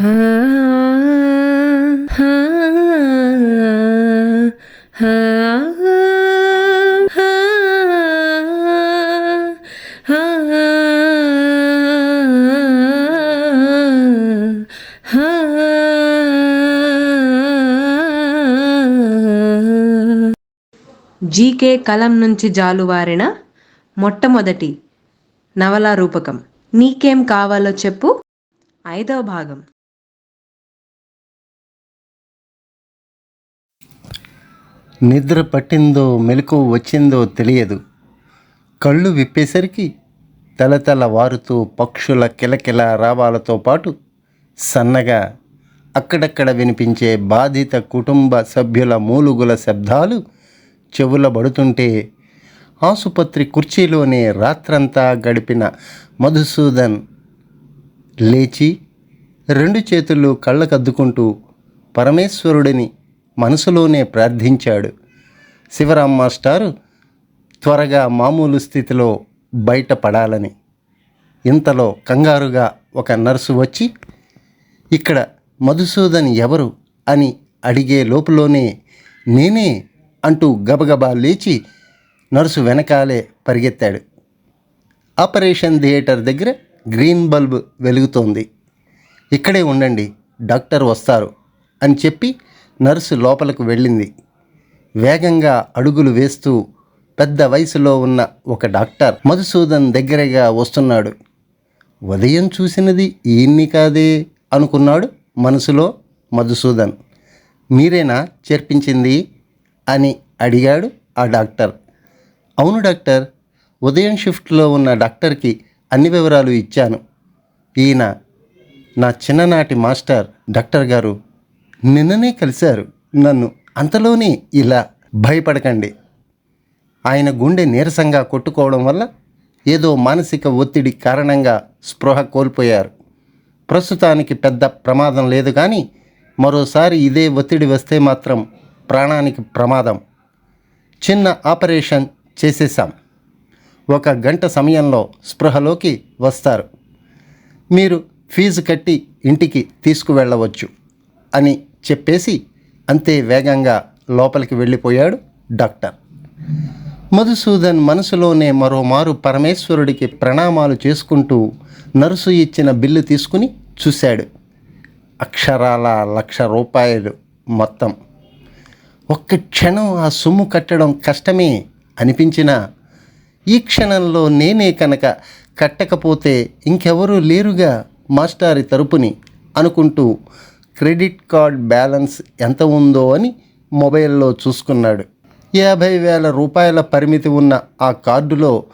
GK కలం నుంచి జాలువారిన మొట్టమొదటి నవలా రూపకం. నీకేం కావాలో చెప్పు. ఐదవ భాగం. నిద్ర పట్టిందో మెలకు వచ్చిందో తెలియదు. కళ్ళు విప్పేసరికి తలతల వారుతూ పక్షుల కిలకిల రావాలతో పాటు సన్నగా అక్కడక్కడ వినిపించే బాధిత కుటుంబ సభ్యుల మూలుగుల శబ్దాలు చెవుల పడుతుంటే ఆసుపత్రి కుర్చీలోనే రాత్రంతా గడిపిన మధుసూదన్ లేచి రెండు చేతులు కళ్ళకద్దుకుంటూ పరమేశ్వరుడిని మనసులోనే ప్రార్థించాడు. శివరామ్ మాస్టారు త్వరగా మామూలు స్థితిలో బయటపడాలని. ఇంతలో కంగారుగా ఒక నర్సు వచ్చి ఇక్కడ మధుసూదన్ ఎవరు? అని అడిగే లోపులోనే నేనే అంటూ గబగబా లేచి నర్సు వెనకాలే పరిగెత్తాడు. ఆపరేషన్ థియేటర్ దగ్గర గ్రీన్ బల్బ్ వెలుగుతోంది. ఇక్కడే ఉండండి డాక్టర్ వస్తారు అని చెప్పి నర్సు లోపలకు వెళ్ళింది. వేగంగా అడుగులు వేస్తూ పెద్ద వయసులో ఉన్న ఒక డాక్టర్ మధుసూదన్ దగ్గరగా వస్తున్నాడు. ఉదయం చూసినది ఈయన్ని కాదే అనుకున్నాడు మనసులో మధుసూదన్. మీరేనా చేర్పించింది? అని అడిగాడు ఆ డాక్టర్. అవును డాక్టర్ ఉదయం షిఫ్ట్లో ఉన్న డాక్టర్కి అన్ని వివరాలు ఇచ్చాను. ఈయన నా చిన్ననాటి మాస్టర్ డాక్టర్ గారు. నిన్ననే కలిశారు. నన్ను అంతలోనే ఇలా భయపడకండి. ఆయన గుండె నీరసంగా కొట్టుకోవడం వల్ల ఏదో మానసిక ఒత్తిడి కారణంగా స్పృహ కోల్పోయారు. ప్రస్తుతానికి పెద్ద ప్రమాదం లేదు కానీ మరోసారి ఇదే ఒత్తిడి వస్తే మాత్రం ప్రాణానికి ప్రమాదం. చిన్న ఆపరేషన్ చేసేసాం ఒక గంట సమయంలో స్పృహలోకి వస్తారు. మీరు ఫీజు కట్టి ఇంటికి తీసుకువెళ్ళవచ్చు అని చెప్పేసి అంతే వేగంగా లోపలికి వెళ్ళిపోయాడు డాక్టర్. మధుసూదన్ మనసులోనే మరోమారు పరమేశ్వరుడికి ప్రణామాలు చేసుకుంటూ నర్సు ఇచ్చిన బిల్లు తీసుకుని చూశాడు. అక్షరాల లక్ష రూపాయలు మొత్తం. ఒక్క క్షణం ఆ సొమ్ము కట్టడం కష్టమే అనిపించినా ఈ క్షణంలో నేనే కనుక కట్టకపోతే ఇంకెవరూ లేరుగా మాస్టారి తరపుని అనుకుంటూ క్రెడిట్ కార్డ్ బ్యాలెన్స్ ఎంత ఉందో అని మొబైల్లో చూసుకున్నాడు. యాభై వేల రూపాయల పరిమితి ఉన్న ఆ కార్డులో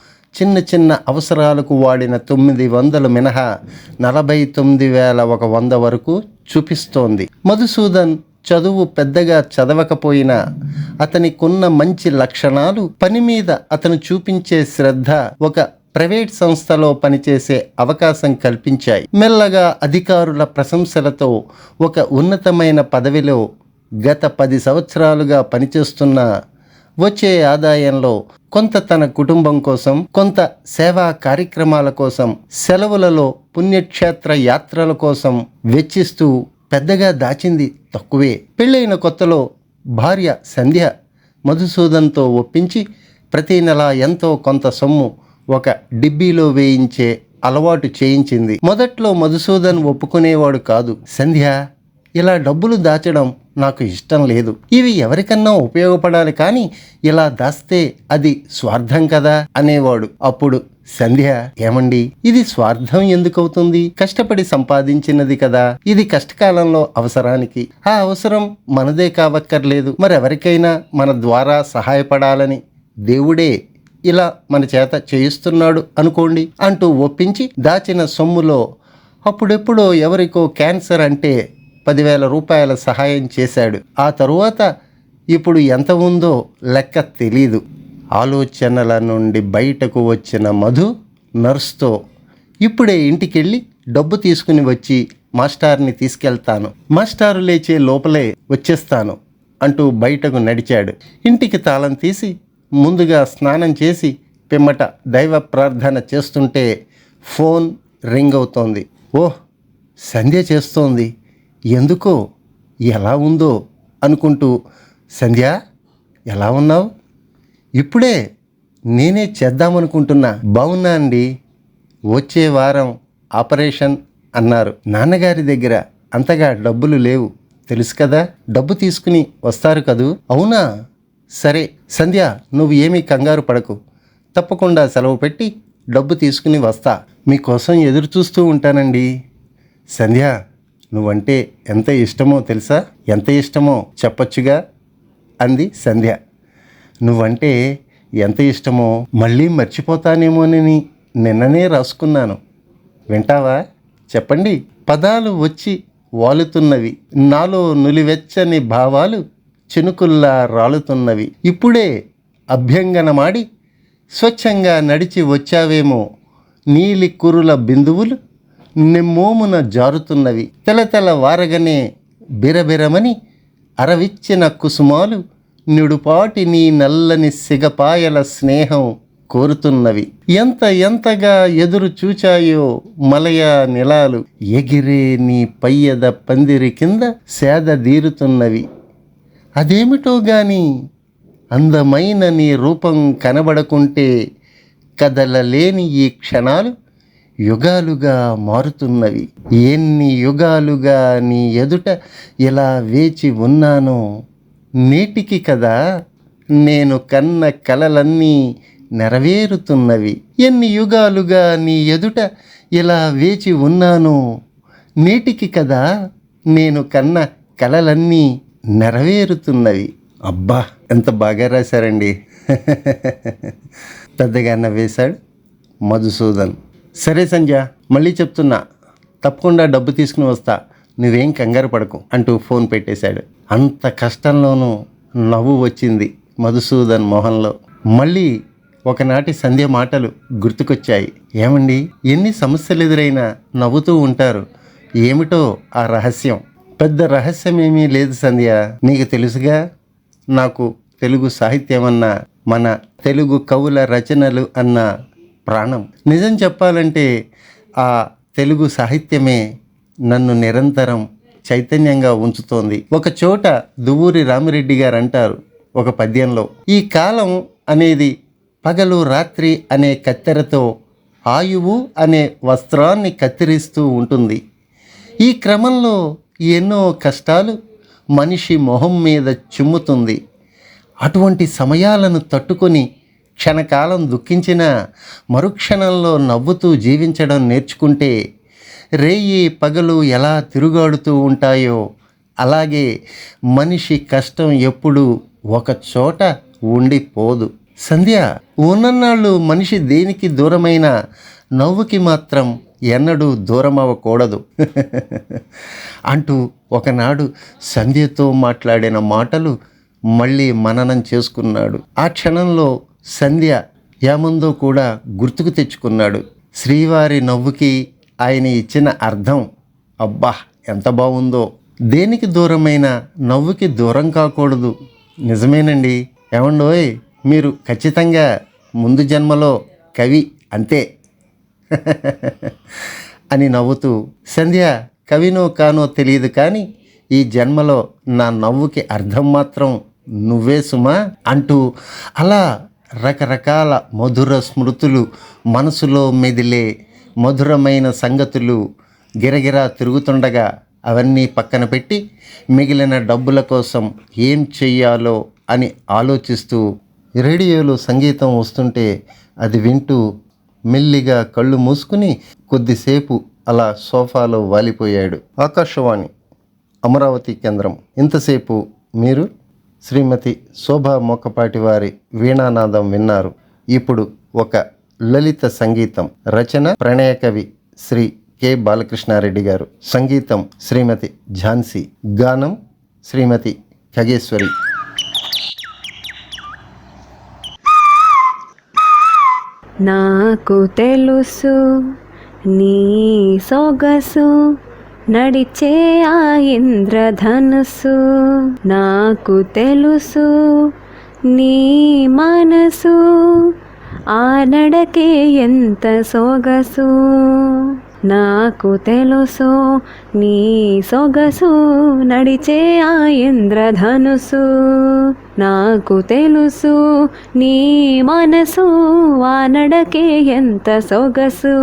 చిన్న చిన్న అవసరాలకు వాడిన తొమ్మిది వందలు మినహా నలభై తొమ్మిది వేల ఒక వంద వరకు చూపిస్తోంది. మధుసూదన్ చదువు పెద్దగా చదవకపోయినా అతనికున్న మంచి లక్షణాలు పని మీద అతను చూపించే శ్రద్ధ ఒక ప్రైవేట్ సంస్థలో పనిచేసే అవకాశం కల్పించాయి. మెల్లగా అధికారుల ప్రశంసలతో ఒక ఉన్నతమైన పదవిలో గత పది సంవత్సరాలుగా పనిచేస్తున్న వచ్చే ఆదాయంలో కొంత తన కుటుంబం కోసం కొంత సేవా కార్యక్రమాల కోసం సెలవులలో పుణ్యక్షేత్ర యాత్రల కోసం వెచ్చిస్తూ పెద్దగా దాచింది తక్కువే. పెళ్ళైన కొత్తలో భార్య సంధ్య మధుసూదన్తో ఒప్పించి ప్రతి నెల ఎంతో కొంత సొమ్ము ఒక డిబ్బీలో వేయించే అలవాటు చేయించింది. మొదట్లో మధుసూదన్ ఒప్పుకునేవాడు కాదు. సంధ్య ఇలా డబ్బులు దాచడం నాకు ఇష్టం లేదు. ఇవి ఎవరికన్నా ఉపయోగపడాలి కానీ ఇలా దాస్తే అది స్వార్థం కదా అనేవాడు. అప్పుడు సంధ్య ఏమండి? ఇది స్వార్థం ఎందుకవుతుంది? కష్టపడి సంపాదించినది కదా. ఇది కష్టకాలంలో అవసరానికి. ఆ అవసరం మనదే కావక్కర్లేదు. మరెవరికైనా మన ద్వారా సహాయపడాలని దేవుడే ఇలా మన చేత చేయిస్తున్నాడు అనుకోండి అంటూ ఒప్పించి దాచిన సొమ్ములో అప్పుడెప్పుడో ఎవరికో క్యాన్సర్ అంటే పదివేల రూపాయల సహాయం చేశాడు. ఆ తరువాత ఇప్పుడు ఎంత ఉందో లెక్క తెలీదు. ఆలోచనల నుండి బయటకు వచ్చిన మధు నర్స్తో ఇప్పుడే ఇంటికెళ్ళి డబ్బు తీసుకుని వచ్చి మాస్టార్ని తీసుకెళ్తాను. మాస్టారు లేచే లోపలే వచ్చేస్తాను అంటూ బయటకు నడిచాడు. ఇంటికి తాళం తీసి ముందుగా స్నానం చేసి పిమ్మట దైవ ప్రార్థన చేస్తుంటే ఫోన్ రింగ్ అవుతోంది. ఓహ్ సంధ్య చేస్తోంది. ఎందుకో? ఎలా ఉందో? అనుకుంటూ సంధ్య ఎలా ఉన్నావు? ఇప్పుడే నేనే చేద్దామనుకుంటున్నా. బాగున్నా అండి. వచ్చే వారం ఆపరేషన్ అన్నారు. నాన్నగారి దగ్గర అంతగా డబ్బులు లేవు. తెలుసు కదా? డబ్బు తీసుకుని వస్తారు కదూ? అవునా? సరే సంధ్య నువ్వు ఏమీ కంగారు పడకు. తప్పకుండా సెలవు పెట్టి డబ్బు తీసుకుని వస్తా. మీకోసం ఎదురు చూస్తూ ఉంటానండి. సంధ్య నువ్వంటే ఎంత ఇష్టమో తెలుసా? ఎంత ఇష్టమో చెప్పొచ్చుగా? అంది సంధ్య. నువ్వంటే ఎంత ఇష్టమో మళ్ళీ మర్చిపోతానేమోనని నిన్ననే రాసుకున్నాను. వింటావా? చెప్పండి. పదాలు వచ్చి వాలుతున్నవి. నాలో నులివెచ్చని భావాలు చినుకుల్లా రాలుతున్నవి. ఇప్పుడే అభ్యంగనమాడి స్వచ్ఛంగా నడిచి వచ్చావేమో నీలి కురుల బిందువులు నిమ్మోమున జారుతున్నవి. తెలతెల వారగనే బిరబిరమని అరవిచ్చిన కుసుమాలు నిడుపాటి నీ నల్లని సిగపాయల స్నేహం కోరుతున్నవి. ఎంత ఎంతగా ఎదురు చూచాయో మలయా నిలాలు ఎగిరే నీ పయ్యద పందిరి కింద సేద దీరుతున్నవి. అదేమిటో గాని? అందమైన నీ రూపం కనబడకుంటే కదలలేని ఈ క్షణాలు యుగాలుగా మారుతున్నవి. ఎన్ని యుగాలుగా నీ ఎదుట ఇలా వేచి ఉన్నానో నేటికి కదా నేను కన్న కలలన్నీ నెరవేరుతున్నవి. ఎన్ని యుగాలుగా నీ ఎదుట ఇలా వేచి ఉన్నానో నేటికి కదా నేను కన్న కలలన్నీ నెరవేరుతున్నవి. అబ్బా ఎంత బాగా రాశారండి. పెద్దగా నవ్వేశాడు మధుసూదన్ సరే సంజ మళ్ళీ చెప్తున్నా. తప్పకుండా డబ్బు తీసుకుని వస్తా. నువ్వేం కంగారు పడకు అంటూ ఫోన్ పెట్టేశాడు. అంత కష్టంలోనూ నవ్వు వచ్చింది మధుసూదన్ మొహంలో. మళ్ళీ ఒకనాటి సంధ్య మాటలు గుర్తుకొచ్చాయి. ఏమండి ఎన్ని సమస్యలు ఎదురైనా నవ్వుతూ ఉంటారు. ఏమిటో ఆ రహస్యం. పెద్ద రహస్యమేమీ లేదు సంధ్య. నీకు తెలుసుగా? నాకు తెలుగు సాహిత్యం అన్న మన తెలుగు కవుల రచనలు అన్న ప్రాణం. నిజం చెప్పాలంటే ఆ తెలుగు సాహిత్యమే నన్ను నిరంతరం చైతన్యంగా ఉంచుతోంది. ఒక చోట దువ్వూరి రామిరెడ్డి గారు అంటారు ఒక పద్యంలో ఈ కాలం అనేది పగలు రాత్రి అనే కత్తెరతో ఆయువు అనే వస్త్రాన్ని కత్తిరిస్తూ ఉంటుంది. ఈ క్రమంలో ఎన్నో కష్టాలు మనిషి మొహం మీద చిమ్ముతుంది. అటువంటి సమయాలను తట్టుకొని క్షణకాలం దుఃఖించిన మరుక్షణంలో నవ్వుతూ జీవించడం నేర్చుకుంటే రేయి పగలు ఎలా తిరుగాడుతూ ఉంటాయో అలాగే మనిషి కష్టం ఎప్పుడు ఒక చోట ఉండిపోదు. సంధ్య ఉన్నన్నాళ్ళు మనిషి దేనికి దూరమైన నవ్వుకి మాత్రం ఎన్నడూ దూరం అవ్వకూడదు అంటూ ఒకనాడు సంధ్యతో మాట్లాడిన మాటలు మళ్ళీ మననం చేసుకున్నాడు. ఆ క్షణంలో సంధ్య ఏముందో కూడా గుర్తుకు తెచ్చుకున్నాడు. శ్రీవారి నవ్వుకి ఆయన ఇచ్చిన అర్థం అబ్బా ఎంత బాగుందో దేనికి దూరమైన నవ్వుకి దూరం కాకూడదు. నిజమేనండి. ఏమండోయ్ మీరు ఖచ్చితంగా ముందు జన్మలో కవి అంతే. అని నవ్వుతూ సంధ్య కవినో కానో తెలియదు కానీ ఈ జన్మలో నా నవ్వుకి అర్థం మాత్రం నువ్వే సుమా అంటూ అలా రకరకాల మధుర స్మృతులు మనసులో మెదిలే మధురమైన సంగతులు గిరగిరా తిరుగుతుండగా అవన్నీ పక్కన పెట్టి మిగిలిన డబ్బుల కోసం ఏం చెయ్యాలో అని ఆలోచిస్తూ రేడియోలో సంగీతం వస్తుంటే అది వింటూ మెల్లిగా కళ్ళు మూసుకుని కొద్దిసేపు అలా సోఫాలో వాలిపోయాడు ఆకాశవాణి అమరావతి కేంద్రం. ఇంతసేపు మీరు శ్రీమతి శోభా మొక్కపాటి వారి వీణానాదం విన్నారు. ఇప్పుడు ఒక లలిత సంగీతం రచన ప్రణయకవి శ్రీ కె బాలకృష్ణారెడ్డి గారు. సంగీతం శ్రీమతి ఝాన్సీ. గానం శ్రీమతి ఖగేశ్వరి. నాకు తెలుసు నీ సొగసు నడిచే ఆ ఇంద్రధనుసు. నాకు తెలుసు నీ మనసు ఆ నడకే ఎంత సొగసు. నాకు తెలుసు నీ సొగసు నడిచే ఆ ఇంద్రధనుసు. నాకు తెలుసు నీ మనసు వానడకే ఎంత సొగసు.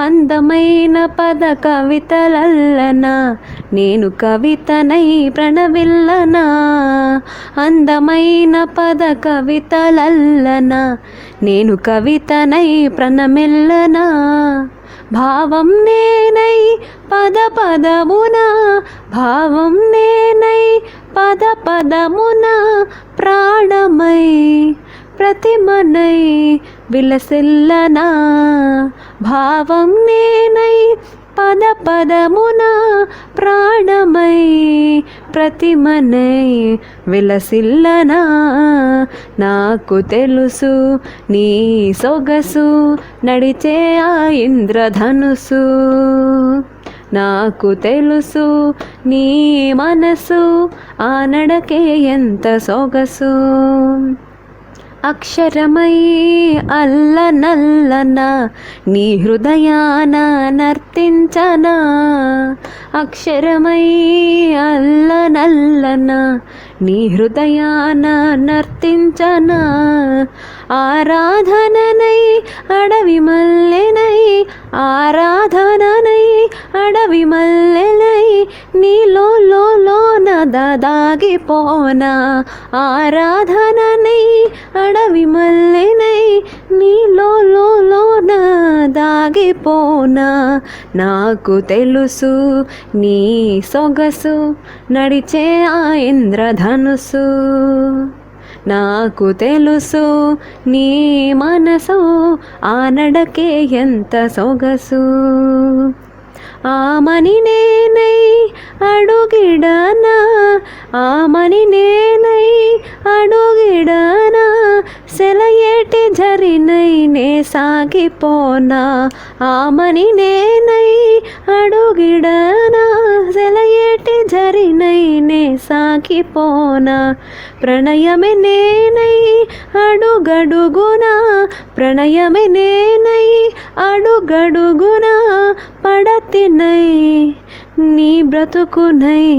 అందమైన పద కవితలల్లనా నేను కవితనై ప్రణవిల్లనా. అందమైన పద కవితలల్లనా నేను కవితనై ప్రణమిల్లనా. భావం నేనై పద పదమున భావం నేనై పద పదమున ప్రాణమై ప్రతిమనై విలసిల్లనా. భావం నేనై పద పదమున ప్రాణమై ప్రతిమనై విలసిల్లనా? నాకు తెలుసు నీ సొగసు నడిచే ఆ ఇంద్రధనుసు. నాకు తెలుసు నీ మనసు ఆ నడకే ఎంత సొగసు. అక్షరమై అల్ల నల్లన నీ హృదయాన నర్తించనా? అక్షరమై అల్ల నల్లన నీ హృదయాన నర్తించనా? ఆరాధననై అడవి మల్లెనై ఆరాధననై అడవి మల్లెనై నీలో లోన దాగిపోనా ఆరాధననై అడవి మల్లెనై నీలో లోన దాగిపోనా నాకు తెలుసు నీ సొగసు నడిచే ఆ ఇంద్రధనుసు. నాకు తెలుసు నీ మనసు ఆ నడకే ఎంత సొగసు. ఆమని నేనై అడుగిడనా? ఆమని నేనై అడుగిడనా? సెలయేటి జరినై నే సాగిపోనా? ఆమని నేనై అడుగిడనా? సెలయేటి జరినై నే సాగిపోనా? ప్రణయమే నేనై అడుగడుగునా? ప్రణయమే నేనై అడుగడుగునా? పడతినై నీ బ్రతుకునై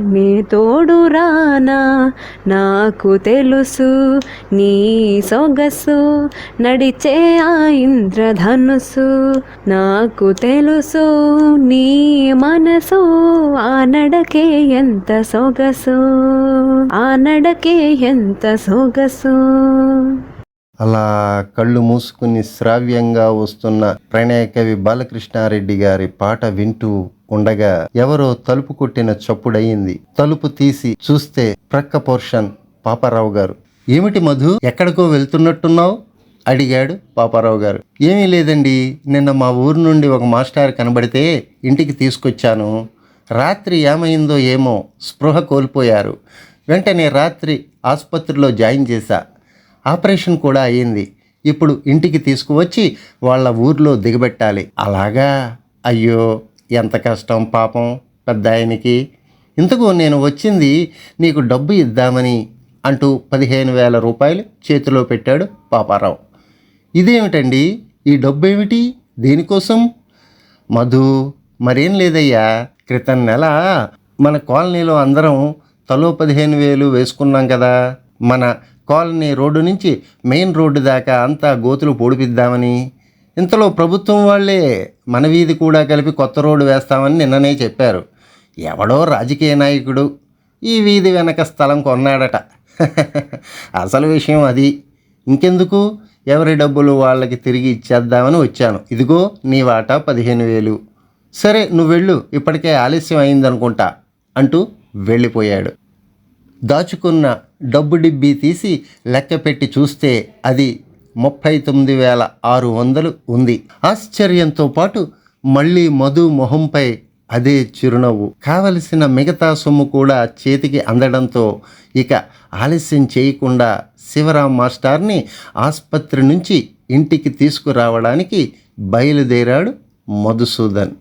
నీ తోడు రానా? నాకు తెలుసు నీ సొగసు నడిచే ఆ ఇంద్రధనుసు. నాకు తెలుసు నీ మనసు ఆ నడకే ఎంత సొగసు? ఆ నడకే ఎంత సొగసు? అలా కళ్ళు మూసుకుని శ్రావ్యంగా వస్తున్న ప్రణయకవి బాలకృష్ణారెడ్డి గారి పాట వింటూ ఉండగా ఎవరో తలుపు కొట్టిన చప్పుడయింది. తలుపు తీసి చూస్తే ప్రక్క పోర్షన్ పాపారావు గారు. ఏమిటి మధు ఎక్కడికో వెళ్తున్నట్టున్నావు? అడిగాడు పాపారావు గారు. ఏమీ లేదండి నిన్న మా ఊరు నుండి ఒక మాస్టర్ కనబడితే ఇంటికి తీసుకొచ్చాను. రాత్రి ఏమైందో ఏమో స్పృహ కోల్పోయారు. వెంటనే రాత్రి ఆసుపత్రిలో జాయిన్ చేశా. ఆపరేషన్ కూడా అయ్యింది. ఇప్పుడు ఇంటికి తీసుకువచ్చి వాళ్ళ ఊర్లో దిగబెట్టాలి. అలాగా? అయ్యో ఎంత కష్టం పాపం పెద్ద ఆయనకి. ఇంతకు నేను వచ్చింది నీకు డబ్బు ఇద్దామని అంటూ పదిహేను వేల రూపాయలు చేతిలో పెట్టాడు పాపారావు. ఇదేమిటండి? ఈ డబ్బు ఏమిటి దేనికోసం? మధు మరేం లేదయ్యా? క్రితం నెల మన కాలనీలో అందరం తలో పదిహేను వేలు వేసుకున్నాం కదా. మన కాలనీ రోడ్డు నుంచి మెయిన్ రోడ్డు దాకా అంతా గోతులు పొడిపిద్దామని. ఇంతలో ప్రభుత్వం వాళ్ళే మన వీధి కూడా కలిపి కొత్త రోడ్డు వేస్తామని నిన్ననే చెప్పారు. ఎవడో రాజకీయ నాయకుడు ఈ వీధి వెనక స్థలం కొన్నాడట. అసలు విషయం అది. ఇంకెందుకు? ఎవరి డబ్బులు వాళ్ళకి తిరిగి ఇచ్చేద్దామని వచ్చాను. ఇదిగో నీ వాటా పదిహేను వేలు. సరే నువ్వు వెళ్ళు ఇప్పటికే ఆలస్యం అయిందనుకుంటా అంటూ వెళ్ళిపోయాడు. దాచుకున్న డబ్బు డిబ్బీ తీసి లెక్క పెట్టి చూస్తే అది ముప్పై తొమ్మిది వేల ఆరు వందలు ఉంది. ఆశ్చర్యంతో పాటు మళ్ళీ మధు మొహంపై అదే చిరునవ్వు. కావలసిన మిగతా సొమ్ము కూడా చేతికి అందడంతో ఇక ఆలస్యం చేయకుండా శివరాం మాస్టార్ని ఆసుపత్రి నుంచి ఇంటికి తీసుకురావడానికి బయలుదేరాడు మధుసూదన్.